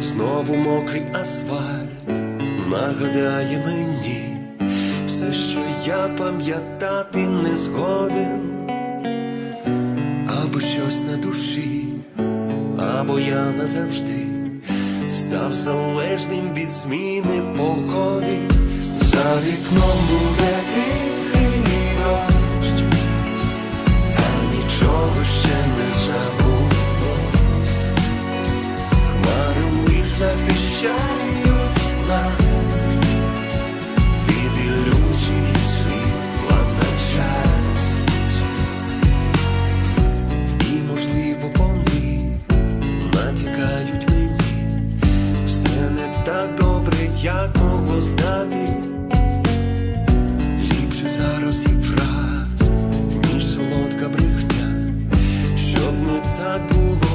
Знову мокрий асфальт нагадає мені все, що я пам'ятати не згоден, або щось на душі, або я назавжди став залежним від зміни погоди. За вікном буде захищають нас від ілюзії світла на час. І, можливо, вони натякають мені, все не так добре, як могло здати. Ліпше зараз і враз, ніж солодка брехня, щоб не так було.